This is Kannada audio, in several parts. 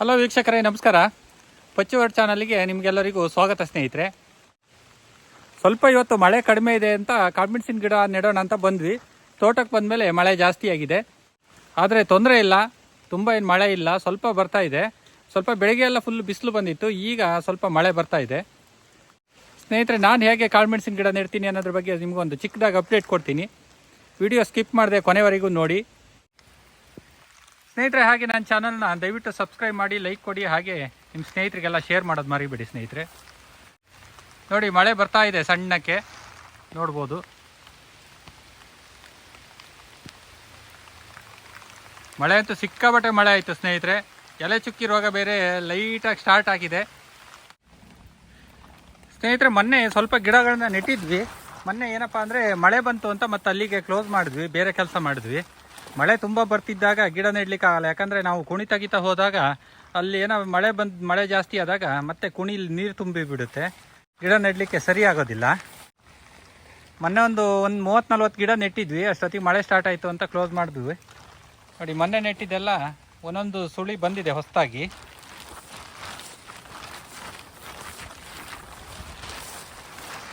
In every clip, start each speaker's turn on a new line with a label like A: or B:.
A: ಹಲೋ ವೀಕ್ಷಕರೇ, ನಮಸ್ಕಾರ. ಪಚ್ಚಿವಾಡ್ ಚಾನಲ್ಗೆ ನಿಮಗೆಲ್ಲರಿಗೂ ಸ್ವಾಗತ ಸ್ನೇಹಿತರೆ. ಸ್ವಲ್ಪ ಇವತ್ತು ಮಳೆ ಕಡಿಮೆ ಇದೆ ಅಂತ ಕಾಡ್ಮೆಣಸಿನ ಗಿಡ ನೆಡೋಣ ಅಂತ ಬಂದ್ವಿ. ತೋಟಕ್ಕೆ ಬಂದಮೇಲೆ ಮಳೆ ಜಾಸ್ತಿ ಆಗಿದೆ. ಆದರೆ ತೊಂದರೆ ಇಲ್ಲ, ತುಂಬ ಏನು ಮಳೆ ಇಲ್ಲ, ಸ್ವಲ್ಪ ಬರ್ತಾ ಇದೆ. ಸ್ವಲ್ಪ ಬೆಳಗ್ಗೆ ಎಲ್ಲ ಫುಲ್ ಬಿಸಿಲು ಬಂದಿತ್ತು, ಈಗ ಸ್ವಲ್ಪ ಮಳೆ ಬರ್ತಾ ಇದೆ. ಸ್ನೇಹಿತರೆ, ನಾನು ಹೇಗೆ ಕಾಳುಮೆಣಸಿನ ಗಿಡ ನೆಡ್ತೀನಿ ಅನ್ನೋದ್ರ ಬಗ್ಗೆ ನಿಮಗೊಂದು ಚಿಕ್ಕದಾಗಿ ಅಪ್ಡೇಟ್ ಕೊಡ್ತೀನಿ. ವಿಡಿಯೋ ಸ್ಕಿಪ್ ಮಾಡಿದೆ ಕೊನೆವರೆಗೂ ನೋಡಿ. ಸ್ನೇಹಿತರೆ, ಹಾಗೆ ನನ್ನ ಚಾನಲ್ನ ದಯವಿಟ್ಟು ಸಬ್ಸ್ಕ್ರೈಬ್ ಮಾಡಿ ಲೈಕ್ ಕೊಡಿ, ಹಾಗೆ ನಿಮ್ಮ ಸ್ನೇಹಿತರಿಗೆಲ್ಲ ಶೇರ್ ಮಾಡೋದು ಮರಿಬೇಡಿ ಸ್ನೇಹಿತರೆ. ನೋಡಿ, ಮಳೆ ಬರ್ತಾ ಇದೆ ಸಣ್ಣಕ್ಕೆ. ನೋಡ್ಬೋದು. ಮಳೆ ಅಂತೂ ಸಿಕ್ಕಾಬಟ್ಟೆ ಮಳೆ ಆಯಿತು ಸ್ನೇಹಿತರೆ. ಎಲೆ ಚುಕ್ಕಿ ರೋಗ ಬೇರೆ ಲೈಟಾಗಿ ಸ್ಟಾರ್ಟ್ ಆಗಿದೆ. ಸ್ನೇಹಿತರೆ, ಮೊನ್ನೆ ಸ್ವಲ್ಪ ಗಿಡಗಳನ್ನ ನೆಟ್ಟಿದ್ವಿ. ಮೊನ್ನೆ ಏನಪ್ಪ ಅಂದರೆ ಮಳೆ ಬಂತು ಅಂತ ಮತ್ತೆ ಅಲ್ಲಿಗೆ ಕ್ಲೋಸ್ ಮಾಡಿದ್ವಿ. ಬೇರೆ ಕೆಲಸ ಮಾಡಿದ್ವಿ. ಮಳೆ ತುಂಬ ಬರ್ತಿದ್ದಾಗ ಗಿಡ ನೆಡ್ಲಿಕ್ಕೆ ಆಗಲ್ಲ. ಯಾಕಂದರೆ ನಾವು ಕುಣಿ ತೆಗಿತಾ ಹೋದಾಗ ಅಲ್ಲಿ ಏನೋ ಮಳೆ ಬಂದು, ಮಳೆ ಜಾಸ್ತಿ ಆದಾಗ ಮತ್ತೆ ಕುಣಿಲಿ ನೀರು ತುಂಬಿ ಬಿಡುತ್ತೆ. ಗಿಡ ನೆಡಲಿಕ್ಕೆ ಸರಿ ಆಗೋದಿಲ್ಲ. ಮೊನ್ನೆ ಒಂದು ಒಂದು ಮೂವತ್ತು ನಲ್ವತ್ತು ಗಿಡ ನೆಟ್ಟಿದ್ವಿ. ಅಷ್ಟೊತ್ತಿಗೆ ಮಳೆ ಸ್ಟಾರ್ಟ್ ಆಯಿತು ಅಂತ ಕ್ಲೋಸ್ ಮಾಡಿದ್ವಿ. ನೋಡಿ, ಮೊನ್ನೆ ನೆಟ್ಟಿದ್ದೆಲ್ಲ ಒಂದೊಂದು ಸುಳಿ ಬಂದಿದೆ ಹೊಸದಾಗಿ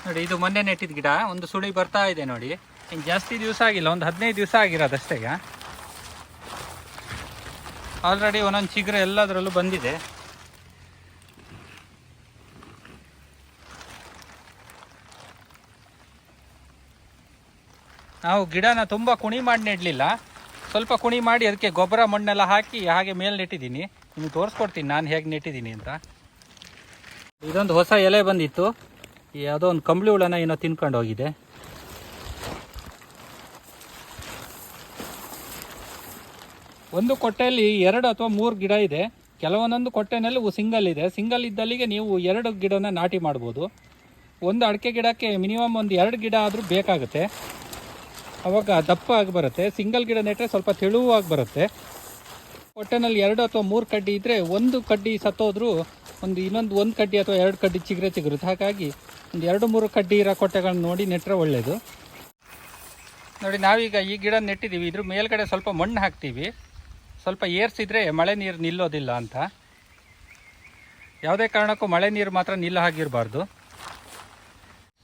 A: ನೋಡಿ, ಇದು ಮೊನ್ನೆ ನೆಟ್ಟಿದ ಗಿಡ. ಒಂದು ಸುಳಿ ಬರ್ತಾ ಇದೆ ನೋಡಿ. ಇನ್ನು ಜಾಸ್ತಿ ದಿವಸ ಆಗಿಲ್ಲ, ಒಂದು ಹದಿನೈದು ದಿವಸ ಆಗಿರೋದಷ್ಟೇ ಅಷ್ಟೇ ಆಲ್ರೆಡಿ ಒಂದೊಂದು ಚಿಗ್ರ ಎಲ್ಲದರಲ್ಲೂ ಬಂದಿದೆ. ನಾವು ಗಿಡನ ತುಂಬ ಕುಣಿ ಮಾಡಿ ನೆಡಲಿಲ್ಲ. ಸ್ವಲ್ಪ ಕುಣಿ ಮಾಡಿ ಅದಕ್ಕೆ ಗೊಬ್ಬರ ಮಣ್ಣೆಲ್ಲ ಹಾಕಿ ಹಾಗೆ ಮೇಲೆ ನೆಟ್ಟಿದ್ದೀನಿ. ನಿಮಗೆ ತೋರಿಸ್ಕೊಡ್ತೀನಿ ನಾನು ಹೇಗೆ ನೆಟ್ಟಿದ್ದೀನಿ ಅಂತ. ಇದೊಂದು ಹೊಸ ಎಲೆ ಬಂದಿತ್ತು. ಯಾವುದೋ ಒಂದು ಕಂಬಳಿ ಹುಳನ ಏನೋ ತಿನ್ಕೊಂಡು ಹೋಗಿದೆ. ಒಂದು ಕೊಟ್ಟೆಯಲ್ಲಿ ಎರಡು ಅಥವಾ ಮೂರು ಗಿಡ ಇದೆ. ಕೆಲವೊಂದೊಂದು ಕೊಟ್ಟೆನಲ್ಲಿ ಸಿಂಗಲ್ ಇದೆ. ಸಿಂಗಲ್ ಇದ್ದಲ್ಲಿಗೆ ನೀವು ಎರಡು ಗಿಡನ ನಾಟಿ ಮಾಡ್ಬೋದು. ಒಂದು ಅಡಿಕೆ ಗಿಡಕ್ಕೆ ಮಿನಿಮಮ್ ಒಂದು ಎರಡು ಗಿಡ ಆದರೂ ಬೇಕಾಗುತ್ತೆ. ಅವಾಗ ದಪ್ಪ ಆಗಿ ಬರುತ್ತೆ. ಸಿಂಗಲ್ ಗಿಡ ನೆಟ್ಟರೆ ಸ್ವಲ್ಪ ತೆಳುವಾಗಿ ಬರುತ್ತೆ. ಕೊಟ್ಟೆನಲ್ಲಿ ಎರಡು ಅಥವಾ ಮೂರು ಕಡ್ಡಿ ಇದ್ದರೆ ಒಂದು ಕಡ್ಡಿ ಸತ್ತೋದ್ರೂ ಒಂದು ಇನ್ನೊಂದು ಒಂದು ಕಡ್ಡಿ ಅಥವಾ ಎರಡು ಕಡ್ಡಿ ಚಿಗರೆ ಚಿಗುರುತ್ತೆ. ಹಾಗಾಗಿ ಒಂದು ಎರಡು ಮೂರು ಕಡ್ಡಿ ಇರೋ ಕೊಟ್ಟೆಗಳನ್ನ ನೋಡಿ ನೆಟ್ಟರೆ ಒಳ್ಳೆಯದು ನೋಡಿ, ನಾವೀಗ ಈ ಗಿಡ ನೆಟ್ಟಿದ್ದೀವಿ. ಇದ್ರ ಮೇಲ್ಗಡೆ ಸ್ವಲ್ಪ ಮಣ್ಣು ಹಾಕ್ತೀವಿ. ಸ್ವಲ್ಪ ಏರ್ಸಿದ್ರೆ ಮಳೆ ನೀರು ನಿಲ್ಲೋದಿಲ್ಲ ಅಂತ. ಯಾವುದೇ ಕಾರಣಕ್ಕೂ ಮಳೆ ನೀರು ಮಾತ್ರ ನಿಲ್ಲ ಹಾಗಿರಬಾರ್ದು.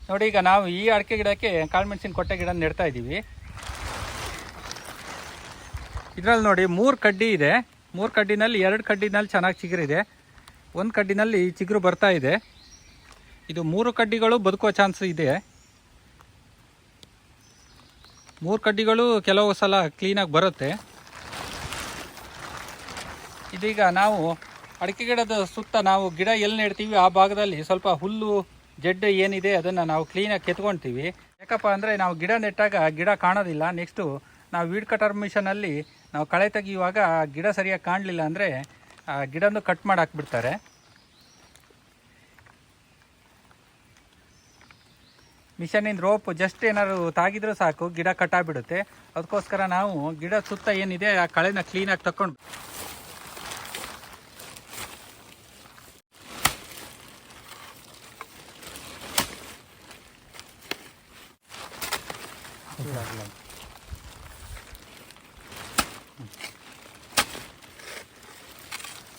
A: ನೋಡಿ, ಈಗ ನಾವು ಈ ಅಡಿಕೆ ಗಿಡಕ್ಕೆ ಕಾಳುಮೆಣಸಿನ ಕೊಟ್ಟೆ ಗಿಡ ನೆಡ್ತಾ ಇದ್ದೀವಿ. ಇದರಲ್ಲಿ ನೋಡಿ, ಮೂರು ಕಡ್ಡಿ ಇದೆ. ಮೂರು ಕಡ್ಡಿನಲ್ಲಿ ಎರಡು ಕಡ್ಡಿನಲ್ಲಿ ಚೆನ್ನಾಗಿ ಚಿಗುರಿದೆ. ಒಂದು ಕಡ್ಡಿನಲ್ಲಿ ಚಿಗುರು ಬರ್ತಾ ಇದೆ. ಇದು ಮೂರು ಕಡ್ಡಿಗಳು ಬದುಕುವ ಚಾನ್ಸ್ ಇದೆ. ಮೂರು ಕಡ್ಡಿಗಳು ಕೆಲವು ಸಲ ಕ್ಲೀನಾಗಿ ಬರುತ್ತೆ. ಇದೀಗ ನಾವು ಅಡಿಕೆ ಗಿಡದ ಸುತ್ತ ನಾವು ಗಿಡ ಎಲ್ಲಿ ನೆಡ್ತೀವಿ, ಆ ಭಾಗದಲ್ಲಿ ಸ್ವಲ್ಪ ಹುಲ್ಲು, ಜಡ್ಡು ಏನಿದೆ ಅದನ್ನು ನಾವು ಕ್ಲೀನಾಗಿ ಕೆತ್ಕೊಳ್ತೀವಿ ಯಾಕಪ್ಪ ಅಂದರೆ ನಾವು ಗಿಡ ನೆಟ್ಟಾಗ ಗಿಡ ಕಾಣೋದಿಲ್ಲ. ನೆಕ್ಸ್ಟು ನಾವು ವೀಡ್ ಕಟರ್ ಮಿಷನಲ್ಲಿ ನಾವು ಕಳೆ ತೆಗೆಯುವಾಗ ಗಿಡ ಸರಿಯಾಗಿ ಕಾಣಲಿಲ್ಲ ಅಂದರೆ ಆ ಗಿಡನೂ ಕಟ್ ಮಾಡಿ ಹಾಕ್ಬಿಡ್ತಾರೆ ಮಿಷನಿಂದ ರೋಪ್ ಜಸ್ಟ್ ಏನಾದ್ರು ತಾಗಿದ್ರೂ ಸಾಕು, ಗಿಡ ಕಟ್ಟಾಗ್ಬಿಡುತ್ತೆ ಅದಕ್ಕೋಸ್ಕರ ನಾವು ಗಿಡ ಸುತ್ತ ಏನಿದೆ ಆ ಕಳೆನ ಕ್ಲೀನಾಗಿ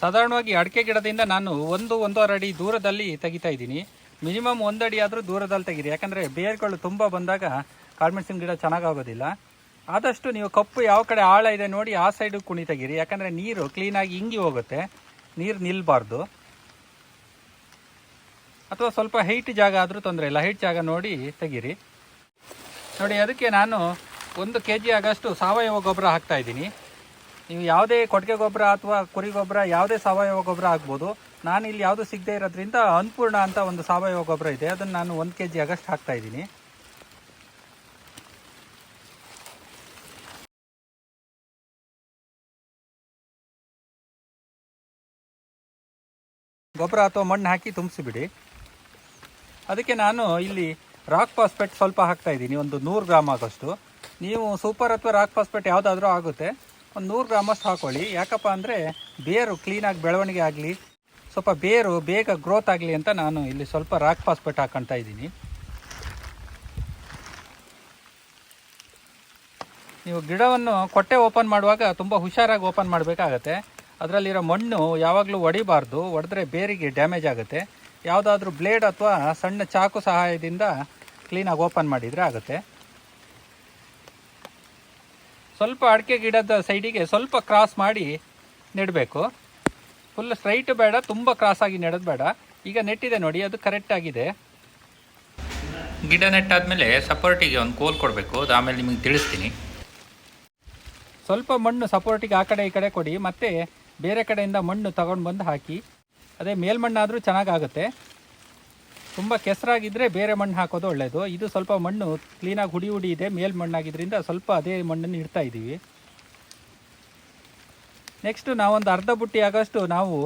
A: ಸಾಧಾರಣವಾಗಿ ಅಡಿಕೆ ಗಿಡದಿಂದ ನಾನು ಒಂದು ಒಂದೂವರೆ ಅಡಿ ದೂರದಲ್ಲಿ ತೆಗಿತಾ ಇದ್ದೀನಿ. ಮಿನಿಮಮ್ ಒಂದು ಅಡಿ ಆದರೂ ದೂರದಲ್ಲಿ ತೆಗೀರಿ. ಯಾಕಂದರೆ ಬೇರ್ಗಳು ತುಂಬ ಬಂದಾಗ ಕಾಳುಮೆಣಸಿನ ಗಿಡ ಚೆನ್ನಾಗಾಗೋದಿಲ್ಲ. ಆದಷ್ಟು ನೀವು ಕಪ್ಪು ಯಾವ ಕಡೆ ಆಳ ಇದೆ ನೋಡಿ ಆ ಸೈಡು ಕುಣಿ ತೆಗೀರಿ. ಯಾಕಂದರೆ ನೀರು ಕ್ಲೀನಾಗಿ ಇಂಗಿ ಹೋಗುತ್ತೆ. ನೀರು ನಿಲ್ಲಬಾರ್ದು ಅಥವಾ ಸ್ವಲ್ಪ ಹೈಟ್ ಜಾಗ ಆದರೂ ತೊಂದರೆ ಇಲ್ಲ. ಹೈಟ್ ಜಾಗ ನೋಡಿ ತೆಗೀರಿ. ನೋಡಿ, ಅದಕ್ಕೆ ನಾನು ಒಂದು ಕೆ ಜಿ ಆಗಷ್ಟು ಸಾವಯವ ಗೊಬ್ಬರ ಹಾಕ್ತಾ ಇದ್ದೀನಿ. ನೀವು ಯಾವುದೇ ಕೊಟ್ಟಿಗೆ ಗೊಬ್ಬರ ಅಥವಾ ಕುರಿ ಗೊಬ್ಬರ, ಯಾವುದೇ ಸಾವಯವ ಗೊಬ್ಬರ ಆಗ್ಬೋದು. ನಾನು ಇಲ್ಲಿ ಯಾವುದು ಸಿಗದೇ ಇರೋದ್ರಿಂದ ಅನ್ಪೂರ್ಣ ಅಂತ ಒಂದು ಸಾವಯವ ಗೊಬ್ಬರ ಇದೆ. ಅದನ್ನು ನಾನು ಒಂದು ಕೆ ಜಿ ಆಗಷ್ಟು ಹಾಕ್ತಾ ಇದ್ದೀನಿ. ಗೊಬ್ಬರ ಅಥವಾ ಮಣ್ಣು ಹಾಕಿ ತುಂಬಿಸಿಬಿಡಿ. ಅದಕ್ಕೆ ನಾನು ಇಲ್ಲಿ ರಾಕ್ ಫಾಸ್ಫೇಟ್ ಸ್ವಲ್ಪ ಹಾಕ್ತಾ ಇದ್ದೀನಿ, ಒಂದು ನೂರು ಗ್ರಾಮ್ ಆಗೋಷ್ಟು. ನೀವು ಸೂಪರ್ ಅಥವಾ ರಾಕ್ ಫಾಸ್ಫೇಟ್ ಯಾವುದಾದ್ರೂ ಆಗುತ್ತೆ, ಒಂದು ನೂರು ಗ್ರಾಮಷ್ಟು ಹಾಕೊಳ್ಳಿ. ಯಾಕಪ್ಪ ಅಂದರೆ ಬೇರು ಕ್ಲೀನಾಗಿ ಬೆಳವಣಿಗೆ ಆಗಲಿ, ಸ್ವಲ್ಪ ಬೇರು ಬೇಗ ಗ್ರೋತ್ ಆಗಲಿ ಅಂತ ನಾನು ಇಲ್ಲಿ ಸ್ವಲ್ಪ ರಾಕ್ ಫಾಸ್ಫೇಟ್ ಹಾಕೊತಾ ಇದ್ದೀನಿ. ನೀವು ಗಿಡವನ್ನು ಕೊಟ್ಟೆ ಓಪನ್ ಮಾಡುವಾಗ ತುಂಬ ಹುಷಾರಾಗಿ ಓಪನ್ ಮಾಡಬೇಕಾಗತ್ತೆ. ಅದರಲ್ಲಿರೋ ಮಣ್ಣು ಯಾವಾಗಲೂ ಒಡಿಬಾರ್ದು, ಒಡೆದ್ರೆ ಬೇರಿಗೆ ಡ್ಯಾಮೇಜ್ ಆಗುತ್ತೆ. ಯಾವುದಾದ್ರೂ ಬ್ಲೇಡ್ ಅಥವಾ ಸಣ್ಣ ಚಾಕು ಸಹಾಯದಿಂದ ಕ್ಲೀನಾಗಿ ಓಪನ್ ಮಾಡಿದರೆ ಆಗುತ್ತೆ. ಸ್ವಲ್ಪ ಅಡಿಕೆ ಗಿಡದ ಸೈಡಿಗೆ ಸ್ವಲ್ಪ ಕ್ರಾಸ್ ಮಾಡಿ ನೆಡಬೇಕು. ಫುಲ್ ಸ್ಟ್ರೈಟ್ ಬೇಡ, ತುಂಬ ಕ್ರಾಸ್ ಆಗಿ ನೆಡೋದು ಬೇಡ. ಈಗ ನೆಟ್ಟಿದೆ ನೋಡಿ, ಅದು ಕರೆಕ್ಟ್ ಆಗಿದೆ. ಗಿಡ ನೆಟ್ಟಾದಮೇಲೆ ಸಪೋರ್ಟಿಗೆ ಒಂದು ಕೋಲ್ ಕೊಡಬೇಕು, ಅದು ಆಮೇಲೆ ನಿಮಗೆ ತಿಳಿಸ್ತೀನಿ. ಸ್ವಲ್ಪ ಮಣ್ಣು ಸಪೋರ್ಟಿಗೆ ಆ ಕಡೆ ಈ ಕಡೆ ಕೊಡಿ, ಮತ್ತೆ ಬೇರೆ ಕಡೆಯಿಂದ ಮಣ್ಣು ತಗೊಂಡು ಬಂದು ಹಾಕಿ. ಅದೇ ಮೇಲ್ಮಣ್ಣಾದರೂ ಚೆನ್ನಾಗಾಗುತ್ತೆ. ತುಂಬ ಕೆಸರಾಗಿದ್ದರೆ ಬೇರೆ ಮಣ್ಣು ಹಾಕೋದು ಒಳ್ಳೆಯದು ಇದು ಸ್ವಲ್ಪ ಮಣ್ಣು ಕ್ಲೀನಾಗಿ ಹುಡಿ ಹುಡಿ ಇದೆ ಮೇಲ್ ಮಣ್ಣಾಗಿದ್ದರಿಂದ ಸ್ವಲ್ಪ ಅದೇ ಮಣ್ಣನ್ನು ಇಡ್ತಾ ಇದ್ದೀವಿ. ನೆಕ್ಸ್ಟು ನಾವೊಂದು ಅರ್ಧ ಬುಟ್ಟಿ ಆಗೋಷ್ಟು ನಾವು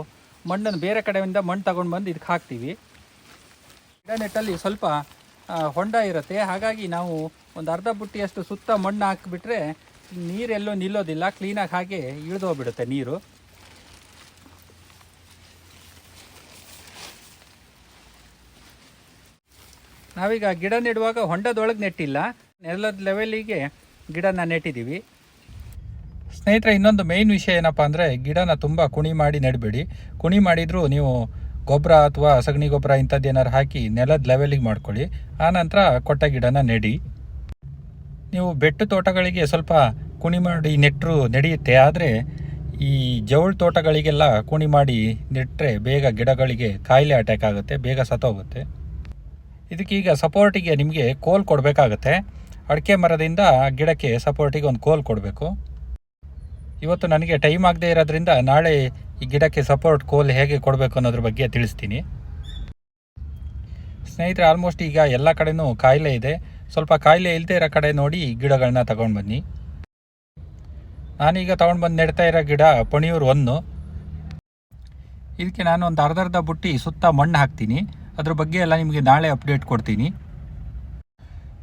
A: ಮಣ್ಣನ್ನು ಬೇರೆ ಕಡೆಯಿಂದ ಮಣ್ಣು ತಗೊಂಡು ಬಂದು ಇದಕ್ಕೆ ಹಾಕ್ತೀವಿ. ಗಿಡ ನೆಟ್ಟಲ್ಲಿ ಸ್ವಲ್ಪ ಹೊಂಡ ಇರುತ್ತೆ. ಹಾಗಾಗಿ ನಾವು ಒಂದು ಅರ್ಧ ಬುಟ್ಟಿಯಷ್ಟು ಸುತ್ತ ಮಣ್ಣು ಹಾಕಿಬಿಟ್ರೆ ನೀರೆಲ್ಲೂ ನಿಲ್ಲೋದಿಲ್ಲ. ಕ್ಲೀನಾಗಿ ಹಾಗೆ ಇಳಿದೋಗ್ಬಿಡುತ್ತೆ ನೀರು. ನಾವೀಗ ಗಿಡ ನೆಡುವಾಗ ಹೊಂಡದೊಳಗೆ ನೆಟ್ಟಿಲ್ಲ. ನೆಲದ ಲೆವೆಲಿಗೆ ಗಿಡನ ನೆಟ್ಟಿದ್ದೀವಿ ಸ್ನೇಹಿತರೆ, ಇನ್ನೊಂದು ಮೇಯ್ನ್ ವಿಷಯ ಏನಪ್ಪ ಅಂದರೆ ಗಿಡನ ತುಂಬ ಕುಣಿ ಮಾಡಿ ನೆಡಬೇಡಿ. ಕುಣಿ ಮಾಡಿದರೂ ನೀವು ಗೊಬ್ಬರ ಅಥವಾ ಸಗಣಿ ಗೊಬ್ಬರ ಇಂಥದ್ದು ಏನಾರು ಹಾಕಿ ನೆಲದ ಲೆವೆಲಿಗೆ ಮಾಡ್ಕೊಳ್ಳಿ. ಆನಂತರ ಕೊಟ್ಟ ಗಿಡನ ನೆಡಿ. ನೀವು ಬೆಟ್ಟು ತೋಟಗಳಿಗೆ ಸ್ವಲ್ಪ ಕುಣಿ ಮಾಡಿ ನೆಟ್ಟರು ನಡೆಯುತ್ತೆ. ಆದರೆ ಈ ಜವಳ ತೋಟಗಳಿಗೆಲ್ಲ ಕುಣಿ ಮಾಡಿ ನೆಟ್ಟರೆ ಬೇಗ ಗಿಡಗಳಿಗೆ ಕಾಯಿಲೆ ಅಟ್ಯಾಕ್ ಆಗುತ್ತೆ, ಬೇಗ ಸತ್ತೋಗುತ್ತೆ. ಇದಕ್ಕೀಗ ಸಪೋರ್ಟಿಗೆ ನಿಮಗೆ ಕೋಲ್ ಕೊಡಬೇಕಾಗತ್ತೆ. ಅಡಿಕೆ ಮರದಿಂದ ಗಿಡಕ್ಕೆ ಸಪೋರ್ಟಿಗೆ ಒಂದು ಕೋಲ್ ಕೊಡಬೇಕು. ಇವತ್ತು ನನಗೆ ಟೈಮ್ ಆಗದೆ ಇರೋದ್ರಿಂದ ನಾಳೆ ಈ ಗಿಡಕ್ಕೆ ಸಪೋರ್ಟ್ ಕೋಲ್ ಹೇಗೆ ಕೊಡಬೇಕು ಅನ್ನೋದ್ರ ಬಗ್ಗೆ ತಿಳಿಸ್ತೀನಿ. ಸ್ನೇಹಿತರೆ, ಆಲ್ಮೋಸ್ಟ್ ಈಗ ಎಲ್ಲ ಕಡೆನೂ ಕಾಯಿಲೆ ಇದೆ. ಸ್ವಲ್ಪ ಕಾಯಿಲೆ ಇಲ್ಲದೆ ಇರೋ ಕಡೆ ನೋಡಿ ಗಿಡಗಳನ್ನ ತಗೊಂಡು ಬನ್ನಿ. ನಾನೀಗ ತಗೊಂಡು ಬಂದು ನೆಡ್ತಾ ಇರೋ ಗಿಡ ಪಣಿಯೂರು ಒಂದು. ಇದಕ್ಕೆ ನಾನು ಒಂದು ಅರ್ಧರ್ಧ ಅರ್ಧ ಬುಟ್ಟಿ ಸುತ್ತ ಮಣ್ಣು ಹಾಕ್ತೀನಿ. ಅದ್ರ ಬಗ್ಗೆ ಎಲ್ಲ ನಿಮಗೆ ನಾಳೆ ಅಪ್ಡೇಟ್ ಕೊಡ್ತೀನಿ.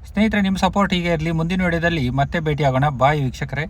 A: ಸ್ನೇಹಿತರೆ, ನಿಮ್ಮ ಸಪೋರ್ಟ್ ಹೀಗೆ ಇರಲಿ. ಮುಂದಿನ ವಿಡಿಯೋದಲ್ಲಿ ಮತ್ತೆ ಭೇಟಿ ಆಗೋಣ ಬಾಯ್ ವೀಕ್ಷಕರೇ.